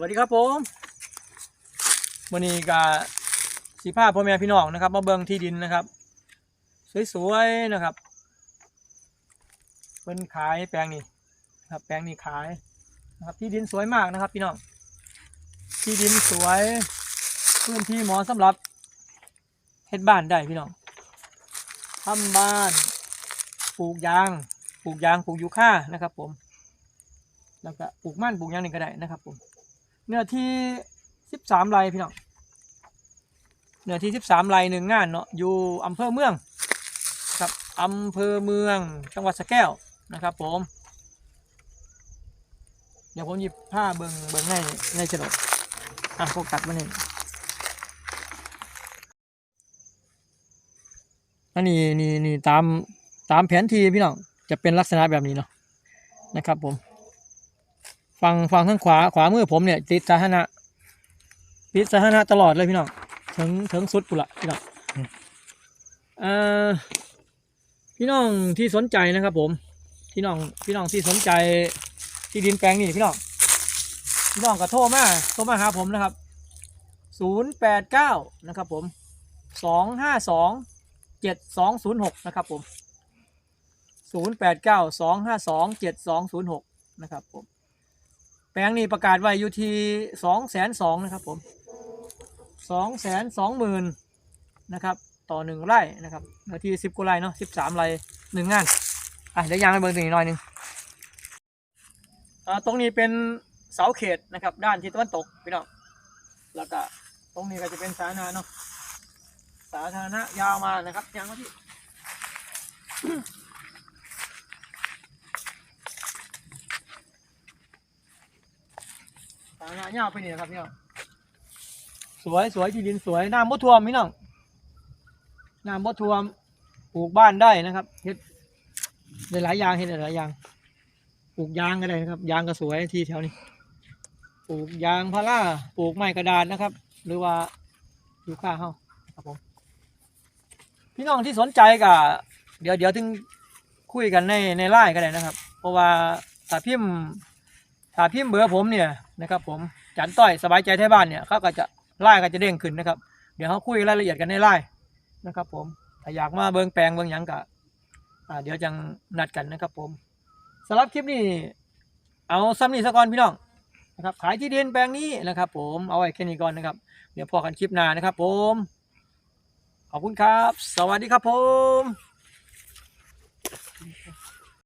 วัสดีครับผมวันนี้กาสีผ้าพ่อแม่พี่น้องนะครับ มาเบิงที่ดินนะครับ สวยๆนะครับเป็นขายแปลงนี้นะครับ แปลงนี้ขายนะครับ ที่ดินสวยมากนะครับ พี่น้องที่ดินสวยพื้นที่เหมาะสำหรับเฮ็ดบ้านได้พี่น้องทำบ้านปลูกยางปลูกยางปลูกยูคานะครับ ผมแล้วก็ปลูกมันปลูกยังนี่ก็ได้นะครับ ผม เนื้อที่สิบสามไร่พี่น้องเนื้อที่สิบสามไร่หนึ่งงานเนาะอยู่อำเภอเมืองครับอำเภอเมืองจังหวัดสระแก้วนะครับ ผม เดี๋ยวผมหยิบผ้าเบิงเบิงในในโฉนดอะโฟกัสมาหนึ่งอันนี้นี่นี่ตามตามแผนที่พี่น้องจะเป็นลักษณะแบบนี้เนาะนะครับผม ฝั่งฝั่งข้างขวาขวามือผมเนี่ย ติดสาธารณะติดสาธารณะตลอดเลยพี่น้องถึงถึงสุดปุละพี่น้องเอ่อพี่น้องที่สนใจนะครับ ผมพี่น้องพี่น้องที่สนใจที่ดินแปลงนี้พี่น้องพี่น้องก็โทรมาโทรมาหาผมนะครับศูนย์แปดเก้านะครับ ผมสองห้าสองเจ็ดสองศูนย์หกนะครับ ผมศูนย์แปดเก้าสองห้าสองเจ็ดสองศูนย์หกนะครับผมแป ลงนี้ประกาศไว้อยู่ที่สองแสนสองนะครับผมสองแสนสองหมื่นนะครับต่อหนึ่งไร่นะครับเนื้อที่สิบกว่าไร่เนาะสิบสามไร่หนึ่งงานอะเดี๋ยวยางไปเบิ่งตรงนี้หน่อยหนึงอ่าตรงนี้เป็นเสาเขตนะครับ ด้านทิศตะวันตกพี่น้องแล้วก็ตรงนี้ก็จะเป็นสาธารณะเนาะสาธารณะยาวมานะครับยางมาที่ สาธารณะยาไปนี่ครับพี่น้องสวยสวยที่ดินสวยน้ำบ่ท่วมพี่น้องน้ำบ่ท่วมปลูกบ้านได้นะครับเฮ็ดได้หลายอย่างเฮ็ดได้หลายอย่างปลูกยางก็ได้นะครับ ยางก็สวยที่แถวนี้ปลูกยางพาราปลูกไม้กระดานนะครับ หรือว่ายูคาเฮาครับผมพี่น้องที่สนใจก็เดี๋ยวเดี๋ยวถึงคุยกันในในไลน์ก็ได้นะครับ เพราะว่าถ้าพิมพ์ ถ้าพิมพ์เบอร์ผมเนี่ยนะครับผมจันต้อยสบายใจไทยบ้านเนี่ยเขาก็จะไล่ก็จะเด้งขึ้นนะครับ เดี๋ยวเขาคุยรายละเอียดกันในไล่นะครับ ผมถ้าอยากมาเบิงแปลงเบิงหยังก็อ่าเดี๋ยวจังนัดกันนะครับ ผมสำหรับคลิปนี้เอาซ้ำนี่สะก่อนพี่น้องนะครับขายที่ดินแปลงนี้นะครับ ผมเอาไว้แค่นี้ก่อนนะครับ เดี๋ยวพอกันคลิปหน้านะครับ ผมขอบคุณครับ สวัสดีครับผม